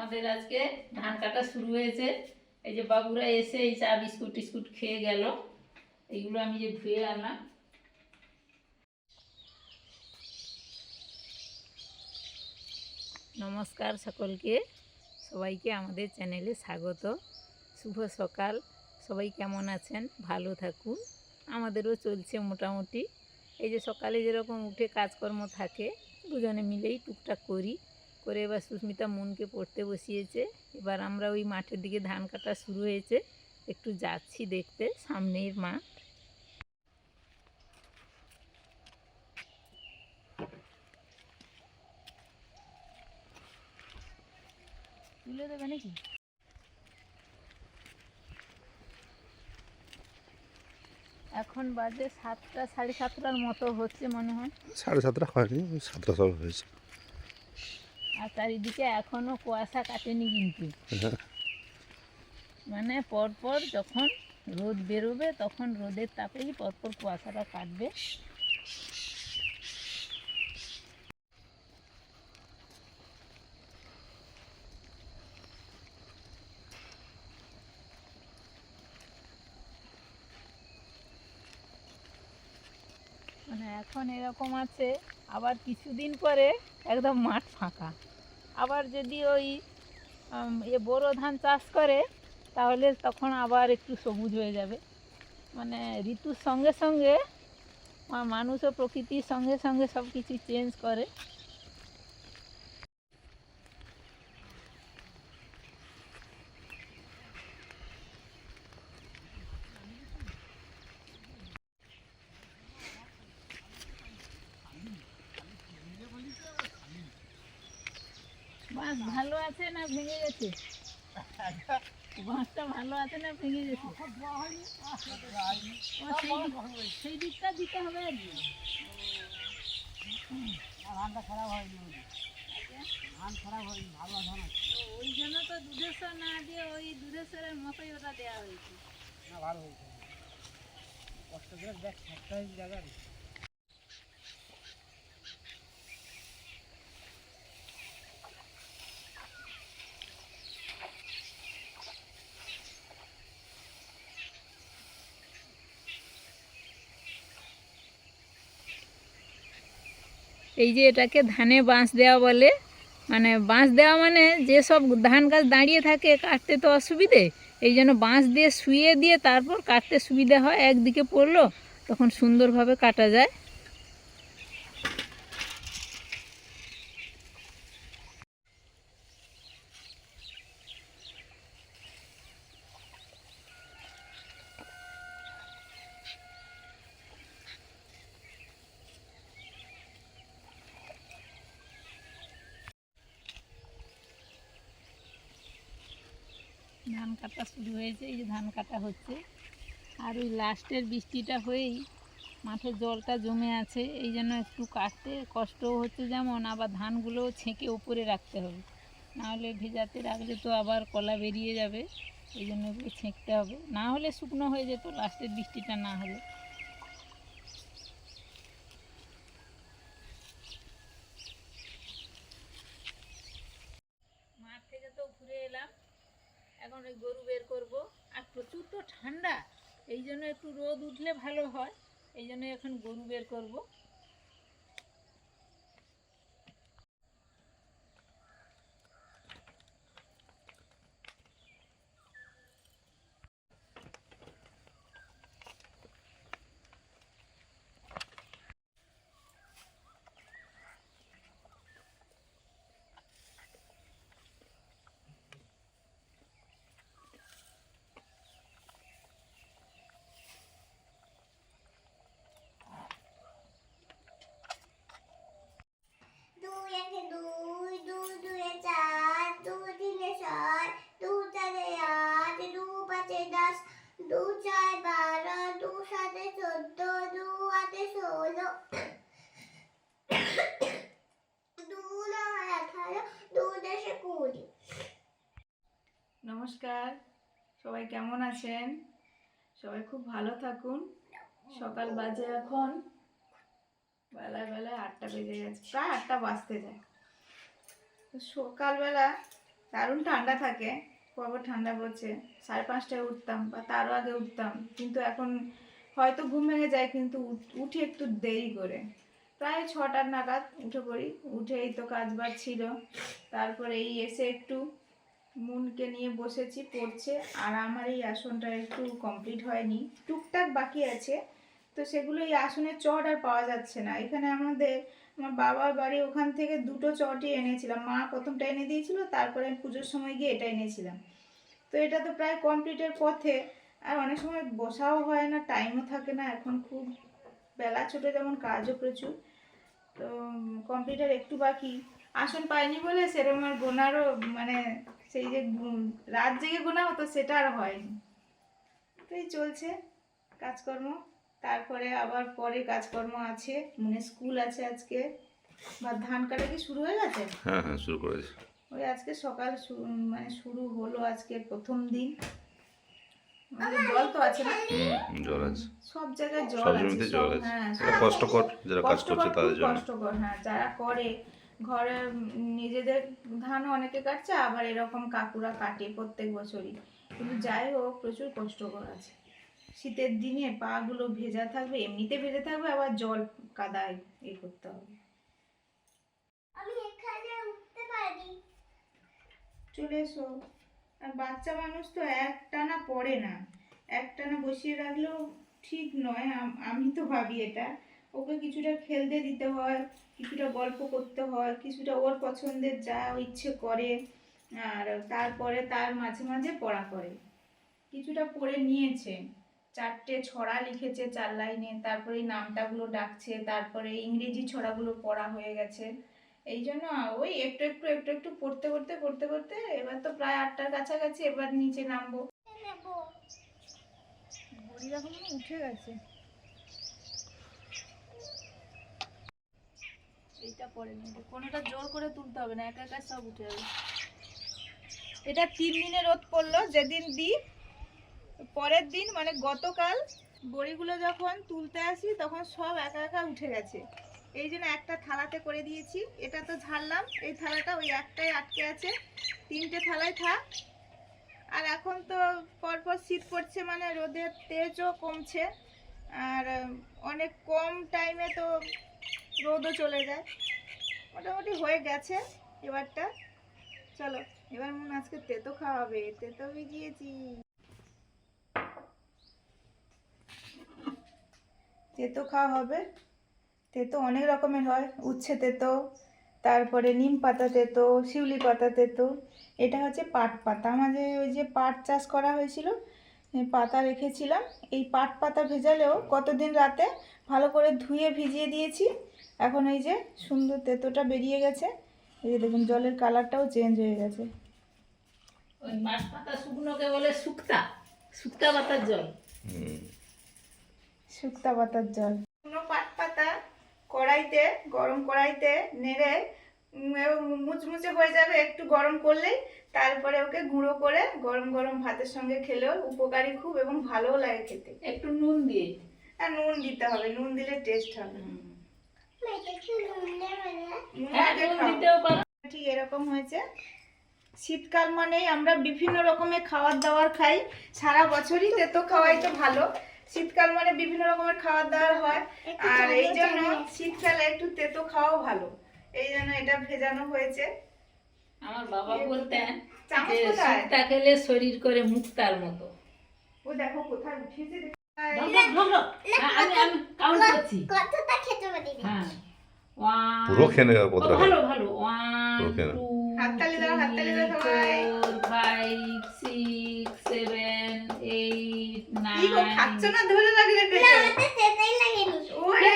আমাদের আজকে ধান কাটা শুরু হয়েছে। এই যে বাবুরা এসে এই চা, বিস্কুট টিস্কুট খেয়ে গেল। এইগুলো আমি যে ধুয়ে আনলাম। নমস্কার সকলকে। সবাইকে আমাদের চ্যানেলে স্বাগত। শুভ সকাল। সবাই কেমন আছেন? ভালো থাকুন। আমাদেরও চলছে মোটামুটি। এই যে সকালে যেরকম উঠে কাজকর্ম থাকে, দুজনে মিলেই টুকটাক করি। করে এবার সুস্মিতা মনকে পড়তে বসিয়েছে। এবার আমরা ওই মাঠের দিকে ধান কাটা শুরু হয়েছে। একটু যাচ্ছি দেখতে সামনের মাঠ। তুলে দেবে নাকি? এখন বাজে সাতটা সাড়ে সাতটার মতো হচ্ছে মনে হয়। সাড়ে সাতটা হয়নি সাতটা সব হয়েছে। আর চারিদিকে এখনও কুয়াশা কাটেনি কিন্তু। মানে পরপর যখন রোদ বেরোবে, তখন রোদের তাপেই পরপর কুয়াশাটা কাটবে মানে এখন এরকম আছে, আবার কিছুদিন পরে একদম মাঠ ফাঁকা আবার যদি ওই এ বোরো ধান চাষ করে, তাহলে তখন আবার একটু সবুজ হয়ে যাবে। মানে ঋতুর সঙ্গে সঙ্গে মানুষও প্রকৃতির সঙ্গে সঙ্গে সব কিছু চেঞ্জ করে। বাঁশ ভালো আছে না ভেঙে গেছে? বাঁশটা ভালো আছে না ভেঙে গেছে? সেই দিকটা দিতে হবে আর কি। ও, ওই জন্য তো দুধেশ্বর না দিয়ে ওই দুধেশ্বরের মতোই ওটা দেওয়া হয়েছে। এই যে এটাকে ধানে বাঁশ দেওয়া বলে মানে বাঁশ দেওয়া মানে যে সব ধান গাছ দাঁড়িয়ে থাকে কাটতে তো অসুবিধে, এই জন্য বাঁশ দিয়ে শুয়ে দিয়ে তারপর কাটতে সুবিধা হয়, একদিকে পড়ল, তখন সুন্দরভাবে কাটা যায়। ধান কাটা শুরু হয়েছে, এই যে ধান কাটা হচ্ছে। আর ওই লাস্টের বৃষ্টিটা হয়েই মাঠে জলটা জমে আছে, এই জন্য একটু কাটতে কষ্টও হচ্ছে যেমন, আবার ধানগুলো ছেঁকে উপরে রাখতে হবে। নাহলে ভেজাতে রাখলে তো আবার কলা বেরিয়ে যাবে, এই জন্য ওগুলো ছেঁকতে হবে। না হলে শুকনো হয়ে যেত, লাস্টের বৃষ্টিটা না হলে মাঠ থেকে তো ঘুরে এলাম ওই গরু বের করব। আর প্রচুর তো ঠান্ডা, এই জন্য একটু রোদ উঠলে ভালো হয়। এই জন্য এখন গরু বের করব দুই একে দুই দুই দুয়ে চার দুই তিনে ছয় দু চারে আট দু পাঁচে দশ দু চার বারো দু সাতে চোদ্দ দু আটে ষোলো দু নয় আঠারো দু দশে কুড়ি নমস্কার সবাই কেমন আছেন সবাই খুব ভালো থাকুন। সকাল বাজে এখন। বেলায় বেলায় আটটা বেজে গেছে। প্রায় আটটা বাজতে যায়। সকালবেলা দারুণ ঠান্ডা থাকে। খবর ঠান্ডা পড়ছে। সাড়ে পাঁচটায় উঠতাম বা তারও আগে উঠতাম। কিন্তু এখন হয়তো ঘুম ভেঙে যায়, কিন্তু উঠ- উঠি একটু দেরি করে। প্রায় ছটার নাগাদ উঠে পড়ি। উঠেই তো কাজ বাজ ছিল। তারপরে এই এসে একটু মুনকে নিয়ে বসেছি, পড়ছে, আর আমার এই আসনটা একটু কমপ্লিট হয়নি। টুকটাক বাকি আছে, তো সেগুলো এই আসনের চট আর পাওয়া যাচ্ছে না। এখানে আমাদের, আমার বাবার বাড়ি ওখান থেকে দুটো চটই এনেছিলাম। মা প্রথমটা এনে দিয়েছিল, তারপরে আমি পুজোর সময় গিয়ে এটা এনেছিলাম। তো এটা তো প্রায় কমপ্লিটের পথে, আর অনেক সময় বসাও হয় না টাইমও থাকে না। এখন খুব বেলা ছোটো, যেমন কাজও প্রচুর। তো কমপ্লিটের একটু বাকি। আসন পাইনি বলে সেরকম আর গোনারও মানে সেই যে রাত জেগে গোনা হতো সেটা আর হয়নি তো এই চলছে কাজকর্ম। তারপরে আবার পরে কাজকর্ম আছে মানে স্কুল আছে আজকে। বা ধান কাটা কি শুরু হয়ে গেছে? হ্যাঁ হ্যাঁ শুরু করেছি। ওই আজকে সকাল মানে শুরু হলো আজকে প্রথম দিন। জল তো আছে না? জল আছে। সব জায়গায় জল আছে জল আছে। হ্যাঁ কষ্টকর যারা কাজ করছে তাদের জন্য। কষ্টকর হ্যাঁ যারা করে ঘরে নিজেদের ধান অনেকে কাটছে আবার এরকম কাকুরা কাটে প্রত্যেক বছরই। কিন্তু যাই হোক প্রচুর কষ্টকর আছে। শীতের দিনে পা গুলো ভেজা থাকবে এমনিতে ভেজে থাকবে আবার জল কাদায় এ করতে হবে। আমি এখানে উঠতে পারি। চলে এসো। আর বাচ্চা মানুষ তো একটানা পড়ে না। একটানা বসিয়ে রাখলেও ঠিক নয় আমি তো ভাবি এটা। ওকে কিছুটা খেলতে দিতে হয়, কিছুটা গল্প করতে হয়, কিছুটা ওর পছন্দের যা ইচ্ছে করে, আর তারপরে তার মাঝে মাঝে পড়া করে। কিছুটা পড়ে নিয়েছে, চারটে ছড়া লিখেছে চার লাইনে, তারপরে নামটাগুলো ডাকছে, তারপরে ইংরেজি ছড়াগুলো পড়া হয়ে গেছে। এই জন্য ওই একটু একটু একটু একটু পড়তে পড়তে পড়তে পড়তে এবার তো প্রায় আটটার কাছাকাছি এবার নিচে নামবো। উঠে গেছে। এইটা পরে নেবে। কোনোটা জোর করে তুলতে হবে না, একা একা সব উঠে যাবে। এটা তিন দিনে রোদ পড়ল, যেদিন দিই, পরের দিন মানে গতকাল, বড়িগুলো যখন তুলতে আসি, তখন সব একা একা উঠে গেছে। এই জন্য একটা থালাতে করে দিয়েছি, এটা তো ঝাড়লাম, এই থালাটা ওই একটাই আটকে আছে, তিনটে থালায় থাক। আর এখন তো পরপর শীত পড়ছে মানে রোদের তেজও কমছে, আর অনেক কম টাইমে তো রোদও চলে যায়। মোটামুটি হয়ে গেছে এবারটা। চলো, এবার মন আজকে তেতো খাওয়াবে। তেতো ভিজিয়েছি। তেতো খাওয়া হবে। তেতো অনেক রকমের হয়। উচ্ছে তেতো, তারপরে নিম পাতা তেতো, শিউলি পাতা তেতো। এটা হচ্ছে পাট পাতা। আমাদের ওই যে পাট চাষ করা হয়েছিল পাতা রেখেছিলাম। এই পাট পাতা ভেজালেও কতদিন রাতে ভালো করে ধুয়ে ভিজিয়ে দিয়েছি। এখন এই যে সুন্দর তেতোটা বেরিয়ে গেছে। এই যে দেখুন জলের কালারটাও চেঞ্জ হয়ে গেছে। ওই পাতা শুকনোকে বলে শুক্তা শুক্তা পাতার জল। শুক্তা পাতার জল। শুকনো পাট পাতা কড়াইতে গরম কড়াইতে নেড়ে মুচমুচে হয়ে যাবে একটু গরম করলেই তারপরে ওকে গুঁড়ো করে গরম গরম ভাতের সঙ্গে খেলেও উপকারী খুব এবং ভালোও লাগে খেতে। একটু নুন দিয়ে। আর নুন দিতে হবে নুন দিলে টেস্ট হবে। ঠিক এরকম হয়েছে। শীতকাল মানেই আমরা বিভিন্ন রকমের খাবার দাবার খাই। সারা বছরই তেতো খাওয়াই তো ভালো। শীতকাল মানে বিভিন্ন রকমের খাবার দাবার হয়। আর এই জন্য শীতকালে একটু তেতো খাওয়াও ভালো। এই জন্য এটা ভেজানো হয়েছে। আমার বাবা বলতেন শরীর করে মুক্তার মতো। ও দেখো কোথায় উঠিয়েছে পারি হ্যাঁ। ওয়ান পুরো খেয়ে নেবে কতটা ভালো ভালো। পুরো খেয়ে নাও। হাততালি দাও, হাততালি দাও সবাই। Four five six seven eight কি খাচ্ছ নাইন না ধরে লাগে রেখে না আমাদের তেতাই লাগেনি। ওরে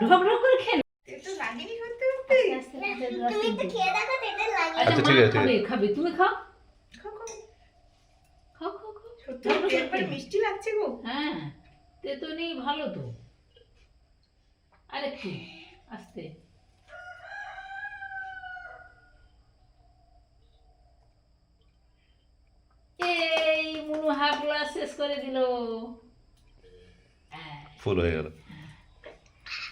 ঢক ঢক করে খেয়ে নাও। লাগেনি করতে করতে আস্তে আস্তে আস্তে তুমি তো খেয়ে দেখো তেতাই লাগে। আচ্ছা ঠিক আছে, ঠিক খাবে খাবে তুমি খাও। সত্যি এরপরে মিষ্টি লাগছে গো। হ্যাঁ তেতুনি ভালো তো। আরেকটু আস্তে। এই মুনু হাফ গ্লাস শেষ করে দিল। হ্যাঁ, ফুল হয়ে গেল।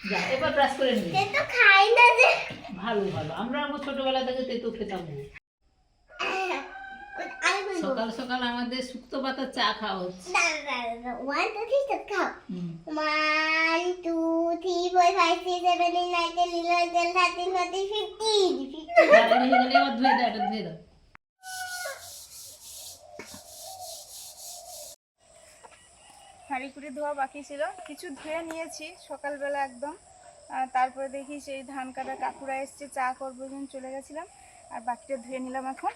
যা এবার ব্রাশ করে তেতো খাই না যে। ভালো ভালো। আমরা আমার ছোটবেলা থেকে তেতো খেতাম। সকাল সকাল আমাদের শুক্তো পাতার চা খাওয়া হচ্ছে। ওয়ান টু থ্রি স্টেপ খাও। One two three four five six seven eight nine ten eleven twelve thirteen fourteen fifteen তাড়াতাড়ি গেলে আবার ধুয়ে দাও এটা ধুয়ে দাও। হাঁড়ি কুড়ি ধোয়া বাকি ছিল। কিছু ধুয়ে নিয়েছি সকালবেলা একদম। আর তারপরে দেখি সেই ধান কাটা কাকুরা এসছে চা করব জন্য চলে গেছিলাম। আর বাকিটা ধুয়ে নিলাম এখন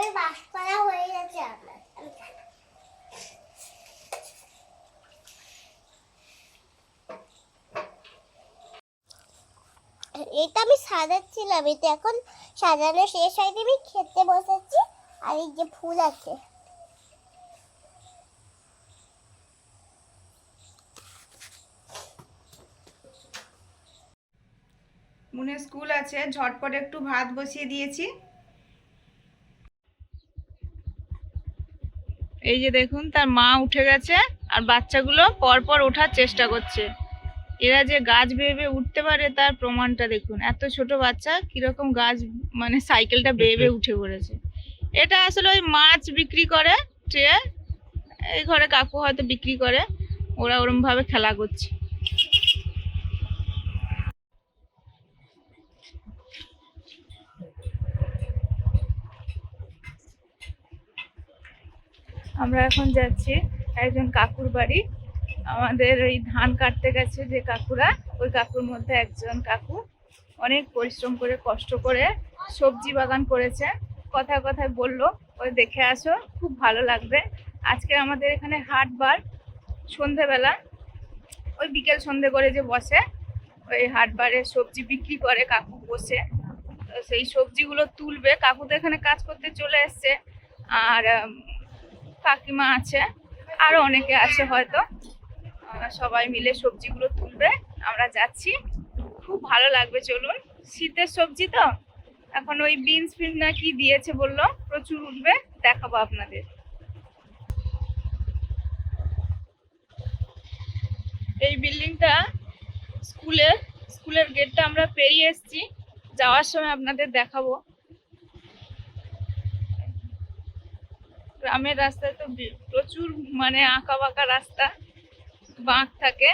ওই বাস করা হয়ে গেছে আপনার এটা আমি সাজাচ্ছিলাম, এটা এখন সাজানো শেষ হয়নি, আমি খেতে বসেছি, আর এই যে ফুল আছে। মুনে স্কুল আছে, ঝটপট একটু ভাত বসিয়ে দিয়েছি। এই যে দেখুন, তার মা উঠে গেছে, আর বাচ্চাগুলো পরপর ওঠার চেষ্টা করছে। এরা যে গাছ বেয়ে বেয়ে উঠতে পারে, তার প্রমাণটা দেখুন। এত ছোট বাচ্চা, কীরকম গাছ মানে সাইকেলটা বেয়ে বেয়ে উঠে পড়েছে। এটা আসলে ওই মাছ বিক্রি করে ট্রে এই ঘরে কাকু হয়তো বিক্রি করে, ওরা ওরম ভাবে খেলা করছে। আমরা এখন যাচ্ছি একজন কাকুর বাড়ি। আমাদের ওই ধান কাটতে গেছে যে কাকুরা, ওই কাকুর মধ্যে একজন কাকু অনেক পরিশ্রম করে, কষ্ট করে সবজি বাগান করেছে। কথা কথায় বলল, ওই দেখে আসো, খুব ভালো লাগবে। আজকে আমাদের এখানে হাট বার সন্ধেবেলা, ওই বিকেল সন্ধে করে যে বসে, ওই হাট বারে সবজি বিক্রি করে, কাকু বসে। সেই সবজিগুলো তুলবে। কাকু তো এখানে কাজ করতে চলে এসছে। আর কাকিমা আছে। আরও অনেকে আছে হয়তো। সবাই মিলে সবজিগুলো তুলবে। আমরা যাচ্ছি। খুব ভালো লাগবে চলুন। শীতের সবজি তো? এখন ওই বিনস ফিন না কি দিয়েছে বলল? প্রচুর উঠবে। দেখাবো আপনাদের। এই বিল্ডিংটা স্কুলের স্কুলের গেটটা আমরা পেরিয়ে এসেছি। যাওয়ার সময় আপনাদের দেখাবো। গ্রামের রাস্তায় তো প্রচুর মানে আঁকা বাঁকা রাস্তা। বাঁক থাকে।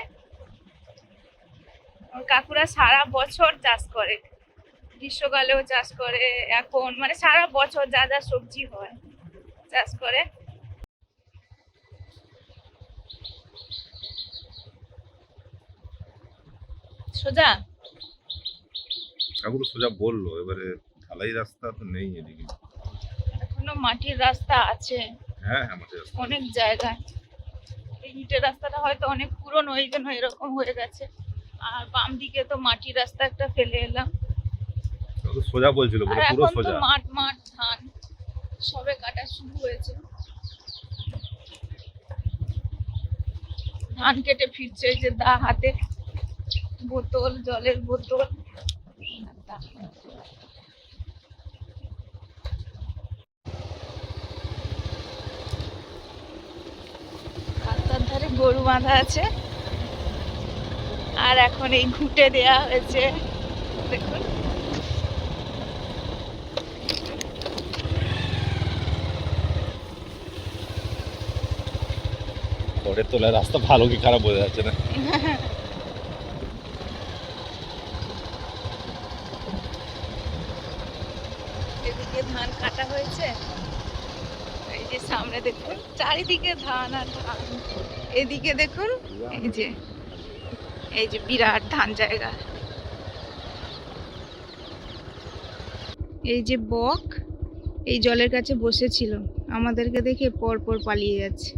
কাকুরা সারা বছর চাষ করে। গ্রীষ্মকালেও চাষ করে এখন মানে সারা বছর যা যা সবজি হয় চাষ করে। সোজা? কাকু সোজা বলল এবারে ঢালাই রাস্তা তো নেই এদিকে। এখনও মাটির রাস্তা আছে। হ্যাঁ হ্যাঁ আমাদের রাস্তা। অনেক জায়গায়। এই ইটের রাস্তাটা হয়তো অনেক পুরনো ওই জন্য এরকম হয়ে গেছে। আর বাম দিকে তো মাটির রাস্তা একটা ফেলে এলাম। সোজা বলছিল পুরো সোজা। মাঠ মাঠ ধান সবে কাটা শুরু হয়েছে। ধান কেটে ফিরছে এই যে দা হাতে। বোতল জলের বোতল রাস্তার ধারে গরু বাঁধা আছে। আর এখন এই ঘুটে দেয়া হয়েছে। দেখুন। খড়ের তোলার রাস্তা ভালো কি খারাপ বোঝা যাচ্ছে না। এদিকে ধান কাটা হয়েছে। এই যে সামনে দেখুন চারিদিকে ধান আর ধান। এদিকে দেখুন, এই যে এই যে বিরাট ধান জায়গা। এই যে বক, এই জলের কাছে বসেছিল, আমাদেরকে দেখে পর পর পালিয়ে যাচ্ছে।